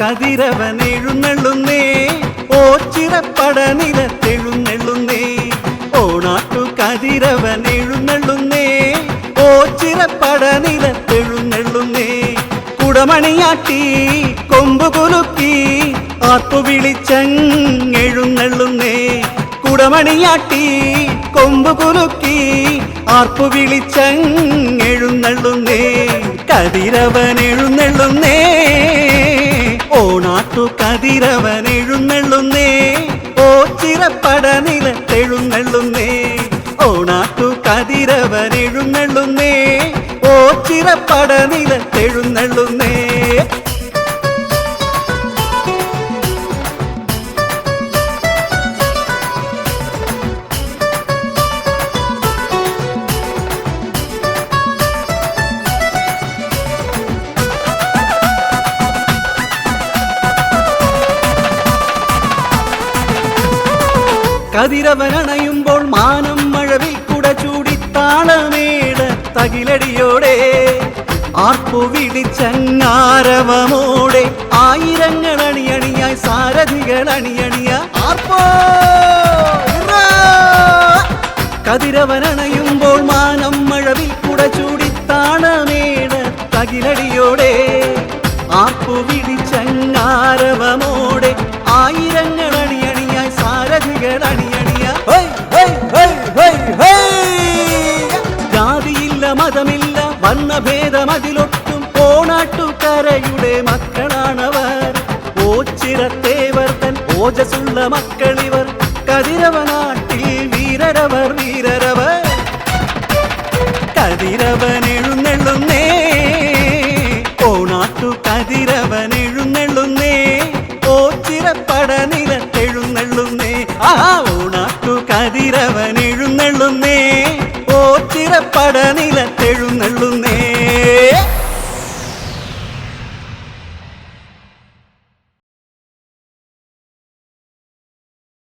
കതിരവൻ എഴുന്നള്ളുന്നേ ഓ ചിറപ്പട നിലത്തെഴുന്നള്ളുന്നേ ഓണാട്ടു കതിരവൻ എഴുന്നള്ളുന്നേ ഓ ചിറപ്പട നിലത്തെഴുന്നള്ളുന്നേ കുടമണിയാട്ടി കൊമ്പു കുലുക്കി ആർപ്പു വിളിച്ചെഴുന്നള്ളുന്നേ കുടമണിയാട്ടി കൊമ്പ് കുലുക്കി ആർപ്പു വിളിച്ചെഴുന്നള്ളുന്നേ കതിരവൻ എഴുന്നള്ളുന്നേ. കതിരവൻ എഴുന്നള്ളുന്നേ. ഓ ചിറപ്പട നിലത്തെഴുന്നള്ളുന്നേ. ഓണാട്ടു കതിരവൻ എഴുന്നള്ളുന്നേ. ഓ ചിറപ്പട നിലത്തെഴുന്നള്ളുന്നേ. കതിരവനണയുമ്പോൾ മാനം മഴവിൽ കുട ചൂടി താളമേട തകിലടിയോടെ. ആർപ്പുവിളിച്ചങ്ങാരവമോടെ ആയിരങ്ങൾ അണിയണിയായി സാരഥികൾ അണിയണിയ ആർപ്പോ! കതിരവനണയുമ്പോൾ മാനം മഴവിൽ കുട ചൂടി താളമേട തകിലടിയോടെ. ആയിരങ്ങൾ വിളിച്ചങ്ങാരവമോടെ ആയിരങ്ങൾ അണിയണിയായി സാരഥികൾ അണിയണിയ high, high, high, high, high! ജാതിയില്ല മതമില്ല വർണ്ണഭേദമതിലൊട്ടും ഓണാട്ടുകരയുടെ മക്കളാണവർ ഓച്ചിറത്തേവർ തൻ ഓജസുള്ള മക്കളിവർ കതിരവനാട്ടിൽ വീരരവർ വീരരവർ കതിരവൻ എഴുന്നള്ളുന്നേ ഓണാട്ടു കതിരവൻ എഴുന്നള്ളുന്നേ ഓ കതിരവൻ എഴുന്നള്ളുന്നേ ഓ ചിറപ്പട നിലത്തെഴുന്നള്ളുന്നേ